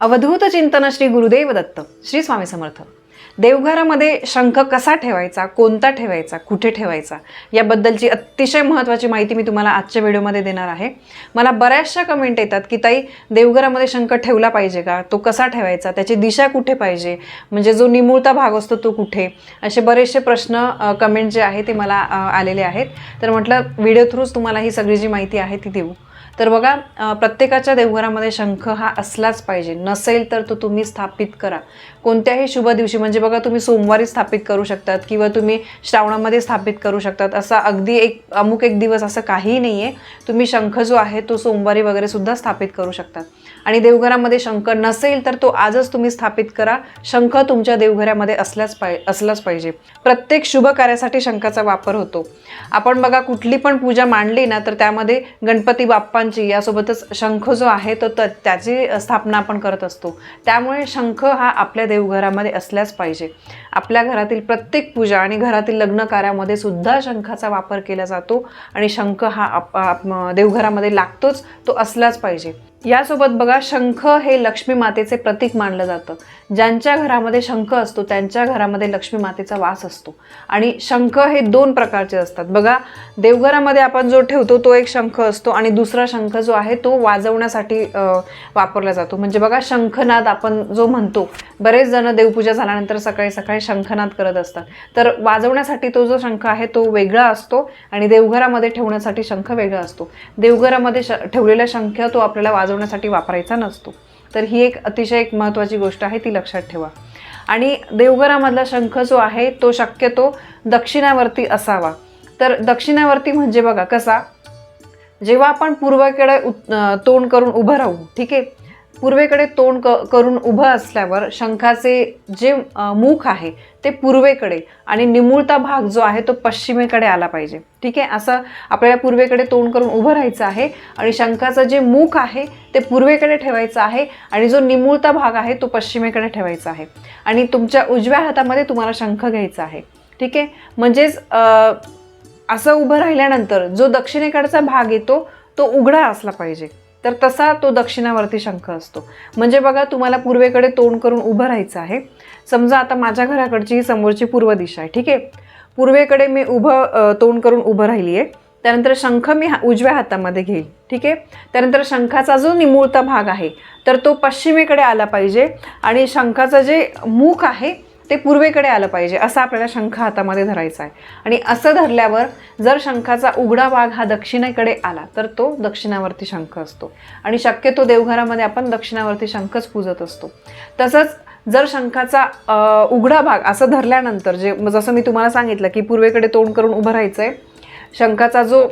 अवधूत चिंतन श्री गुरुदेव दत्त श्री स्वामी समर्थ. देवघरामध्ये शंख कसा ठेवायचा कोणता ठेवायचा कुठे ठेवायचा याबद्दलची अतिशय महत्त्वाची माहिती मी तुम्हाला आजच्या व्हिडिओमध्ये देणार आहे. मला बऱ्याचशा कमेंट येतात की ताई देवघरामध्ये शंख ठेवला पाहिजे का? तो कसा ठेवायचा? त्याची दिशा कुठे पाहिजे? म्हणजे जो निमुळता भाग असतो तो कुठे? असे बरेचसे प्रश्न कमेंट जे आहे ते मला आलेले आहेत. तर म्हटलं व्हिडिओ थ्रूच तुम्हाला ही सगळी जी माहिती आहे ती देऊ. तर बघा प्रत्येकाच्या देवघरामध्ये शंख हा असलाच पाहिजे. नसेल तर तो तुम्ही स्थापित करा. कोणत्याही शुभ दिवशी म्हणजे बघा तुम्ही सोमवारी स्थापित करू शकतात किंवा तुम्ही श्रावणामध्ये स्थापित करू शकतात. असा अगदी एक अमुक एक दिवस असं काहीही नाही आहे तुम्ही शंख जो आहे तो सोमवारी वगैरे सुद्धा स्थापित करू शकतात. आणि देवघरामध्ये शंख नसेल तर तो आजच तुम्ही स्थापित करा. शंख तुमच्या देवघरामध्ये असल्याच पाय असलाच पाहिजे. प्रत्येक शुभ कार्यासाठी शंखाचा वापर होतो. आपण बघा कुठली पण पूजा मांडली ना तर त्यामध्ये गणपती बाप्पांची यासोबतच शंख जो आहे तो त- त्याची स्थापना आपण करत असतो. त्यामुळे शंख हा आपल्या देवघरामध्ये असल्याच पाहिजे. आपल्या घरातील प्रत्येक पूजा आणि घरातील लग्न कार्यामध्ये सुद्धा शंखाचा वापर केला जातो आणि शंख हा आप- आप- देवघरामध्ये लागतोच तो असलाच पाहिजे. यासोबत बघा शंख हे लक्ष्मी मातेचे प्रतीक मानलं जातं. ज्यांच्या घरामध्ये शंख असतो त्यांच्या घरामध्ये लक्ष्मी मातेचा वास असतो. आणि शंख हे दोन प्रकारचे असतात. बघा देवघरामध्ये आपण जो ठेवतो तो एक शंख असतो आणि दुसरा शंख जो आहे तो वाजवण्यासाठी वापरला जातो. म्हणजे बघा शंखनाद आपण जो म्हणतो बरेच जण देवपूजा झाल्यानंतर सकाळी सकाळी शंखनाद करत असतात. तर वाजवण्यासाठी तो जो शंख आहे तो वेगळा असतो आणि देवघरामध्ये ठेवण्यासाठी शंख वेगळा असतो. देवघरामध्ये श ठेवलेला शंख तो आपल्याला वाज वाजवण्यासाठी वापरायचा नसतो. तर ही एक अतिशय एक महत्त्वाची गोष्ट आहे ती लक्षात ठेवा. आणि देवघरामधला शंख जो आहे तो शक्यतो दक्षिणावरती असावा. तर दक्षिणावरती म्हणजे बघा कसा जेव्हा आपण पूर्वेकडे उत- तोंड करून उभं राहू ठीक आहे पूर्वेकडे तोंड क करून उभं असल्यावर शंखाचे जे मुख आहे ते पूर्वेकडे आणि निमुळता भाग जो आहे तो पश्चिमेकडे आला पाहिजे. ठीक आहे? असं आपल्याला पूर्वेकडे तोंड करून उभं राहायचं आहे आणि शंखाचं जे मुख आहे ते पूर्वेकडे ठेवायचं आहे आणि जो निमुळता भाग आहे तो पश्चिमेकडे ठेवायचा आहे. आणि तुमच्या उजव्या हातामध्ये तुम्हाला शंख घ्यायचा आहे. ठीक आहे? म्हणजेच असं उभं राहिल्यानंतर जो दक्षिणेकडचा भाग येतो तो उघडा असला पाहिजे. तर तसा तो दक्षिणावरती शंख असतो. म्हणजे बघा तुम्हाला पूर्वेकडे तोंड करून उभं राहायचं आहे. समजा आता माझ्या घराकडची ही समोरची पूर्व दिशा आहे ठीक आहे? पूर्वेकडे मी उभं तोंड करून उभं राहिली आहे. त्यानंतर शंख मी हा उजव्या हातामध्ये घेईल ठीक आहे? त्यानंतर शंखाचा जो निमुळता भाग आहे तर तो पश्चिमेकडे आला पाहिजे. आणि शंखाचं जे मुख आहे ते पूर्वेकडे आलं पाहिजे असा आपल्याला शंख हातामध्ये धरायचा आहे. आणि असं धरल्यावर जर शंखाचा उघडा भाग हा दक्षिणेकडे आला तर तो दक्षिणावरती शंख असतो. आणि शक्यतो देवघरामध्ये आपण दक्षिणावरती शंखच पूजत असतो. तसंच जर शंखाचा उघडा भाग असं धरल्यानंतर जे जसं मी तुम्हाला सांगितलं की पूर्वेकडे तोंड करून उभं राहायचं आहे शंखाचा जो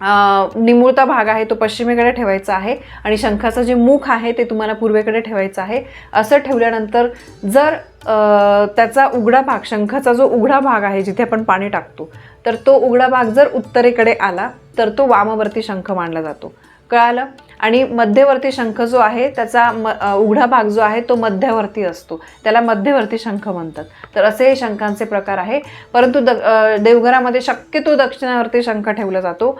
निमुळता भाग आहे तो पश्चिमेकडे ठेवायचा आहे आणि शंखाचं जे मुख आहे ते तुम्हाला पूर्वेकडे ठेवायचं आहे. असं ठेवल्यानंतर जर त्याचा उघडा भाग शंखाचा जो उघडा भाग आहे जिथे आपण पाणी टाकतो तर तो उघडा भाग जर उत्तरेकडे आला तर तो वामवर्ती शंख मानला जातो. कळालं? आणि मध्यवर्ती शंख जो आहे त्याचा म उघडा भाग जो आहे तो मध्यवर्ती असतो. त्याला मध्यवर्ती शंख म्हणतात. तर असे हे शंखांचे प्रकार आहे. परंतु द देवघरामध्ये शक्यतो दक्षिणावरती शंख ठेवला जातो.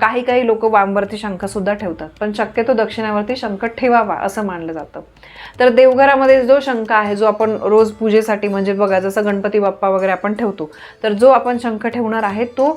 काही काही लोक वामवर्ती शंखसुद्धा ठेवतात. पण शक्यतो दक्षिणावरती शंख ठेवावा असं मानलं जातं. तर देवघरामध्ये जो शंख आहे जो आपण रोज पूजेसाठी म्हणजे बघा जसं गणपती बाप्पा वगैरे आपण ठेवतो तर जो आपण शंख ठेवणार आहे तो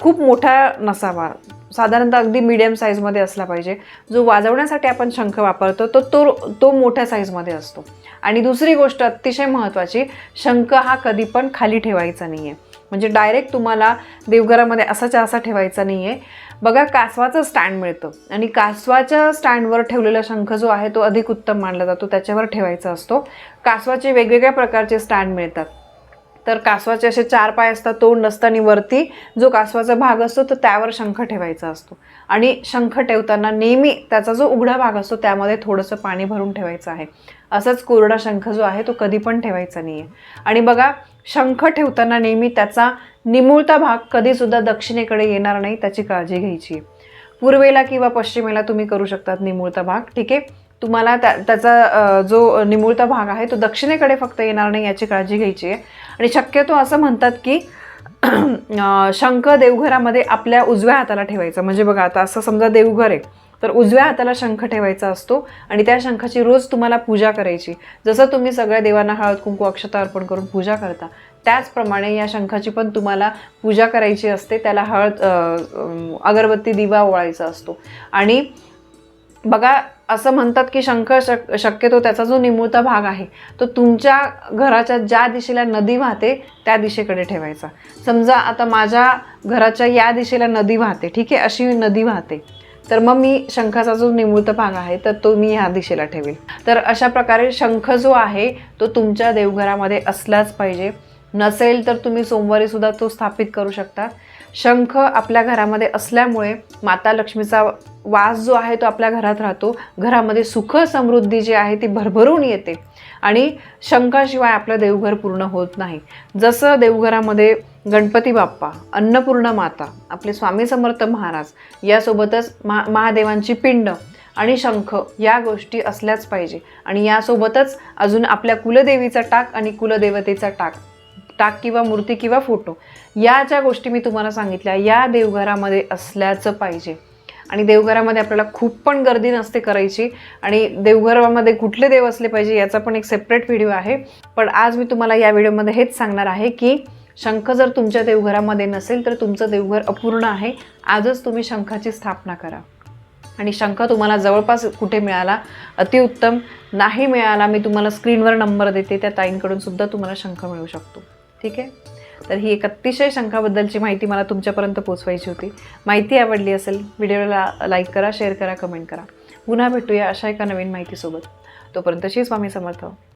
खूप मोठा नसावा. साधारणतः अगदी मिडियम साईजमध्ये असला पाहिजे. जो वाजवण्यासाठी आपण शंख वापरतो तो तो तो मोठ्या साईजमध्ये असतो. आणि दुसरी गोष्ट अतिशय महत्त्वाची शंख हा कधी पण खाली ठेवायचा नाही आहे म्हणजे डायरेक्ट तुम्हाला देवघरामध्ये असाच्या असा ठेवायचा नाही आहे बघा कासवाचं स्टँड मिळतं. आणि कासवाच्या स्टँडवर ठेवलेला शंख जो आहे तो अधिक उत्तम मानला जातो त्याच्यावर ठेवायचा असतो. कासवाचे वेगवेगळ्या प्रकारचे स्टँड मिळतात. तर कासवाचे असे चार पाय असतात तोंड नसताना आणि वरती. जो कासवाचा भाग असतो तो त्यावर शंख ठेवायचा असतो. आणि शंख ठेवताना नेहमी त्याचा जो उघडा भाग असतो त्यामध्ये थोडंसं पाणी भरून ठेवायचं आहे. असंच कोरडा शंख जो आहे तो कधी पण ठेवायचा नाही आहे आणि बघा शंख ठेवताना नेहमी त्याचा निमुळता भाग कधीसुद्धा दक्षिणेकडे येणार नाही त्याची काळजी घ्यायची. आहे पूर्वेला किंवा पश्चिमेला तुम्ही करू शकतात निमुळता भाग. ठीक आहे? तुम्हाला त्या त्याचा जो निमुळता भाग आहे तो दक्षिणेकडे फक्त येणार नाही याची काळजी घ्यायची आहे. आणि शक्यतो असं म्हणतात की शंख देवघरामध्ये आपल्या उजव्या हाताला ठेवायचा. म्हणजे बघा आता असं समजा देवघर आहे तर उजव्या हाताला शंख ठेवायचा असतो आणि त्या शंखाची रोज तुम्हाला पूजा करायची. जसं तुम्ही सगळ्या देवांना हळद कुंकू अक्षता अर्पण करून पूजा करता त्याचप्रमाणे या शंखाची पण तुम्हाला पूजा करायची असते. त्याला हळद अगरबत्ती दिवा ओळायचा असतो. आणि बघा असं म्हणतात की शंख शक शक्यतो त्याचा जो निमुळता भाग आहे तो तुमच्या घराच्या ज्या दिशेला नदी वाहते त्या दिशेकडे ठेवायचा. समजा आता माझ्या घराच्या या दिशेला नदी वाहते ठीक आहे? अशी नदी वाहते. तर मग मी शंखाचा जो निमुळत भाग आहे तर तो मी ह्या दिशेला ठेवेल. तर अशा प्रकारे शंख जो आहे तो तुमच्या देवघरामध्ये असलाच पाहिजे. नसेल तर तुम्ही सोमवारी सुद्धा तो स्थापित करू शकता. शंख आपल्या घरामध्ये असल्यामुळे माता लक्ष्मीचा वास जो आहे तो आपल्या घरात राहतो. घरामध्ये सुख समृद्धी जी आहे ती भरभरून येते आणि शंखाशिवाय आपलं देवघर पूर्ण होत नाही. जसं देवघरामध्ये गणपती बाप्पा अन्नपूर्णा माता आपले स्वामी समर्थ महाराज यासोबतच महा महादेवांची पिंड आणि शंख या गोष्टी असल्याच पाहिजे. आणि यासोबतच अजून आपल्या कुलदेवीचा टाक आणि कुलदेवतेचा टाक टाक किंवा मूर्ती किंवा फोटो या ज्या गोष्टी मी तुम्हाला सांगितल्या या देवघरामध्ये असल्याचं पाहिजे. आणि देवघरामध्ये आपल्याला खूप पण गर्दी नसते करायची आणि देवघरामध्ये कुठले देव असले पाहिजे याचा पण एक सेपरेट व्हिडिओ आहे. पण आज मी तुम्हाला या व्हिडिओमध्ये हेच सांगणार आहे की शंख जर तुमच्या देवघरामध्ये नसेल तर तुमचं देवघर अपूर्ण आहे. आजच तुम्ही शंखाची स्थापना करा. आणि शंख तुम्हाला जवळपास कुठे मिळाला? अतिउत्तम. नाही मिळाला मी तुम्हाला स्क्रीनवर नंबर देते. त्या ताईंकडून सुद्धा तुम्हाला शंख मिळू शकतो. ठीक आहे? तर ही एक अतिशय शंकाबद्दलची माहिती मला तुमच्यापर्यंत पोचवायची होती. माहिती आवडली असेल व्हिडिओला लाईक करा शेअर करा कमेंट करा. पुन्हा भेटूया अशा एका नवीन माहितीसोबत. तोपर्यंत श्री स्वामी समर्थ.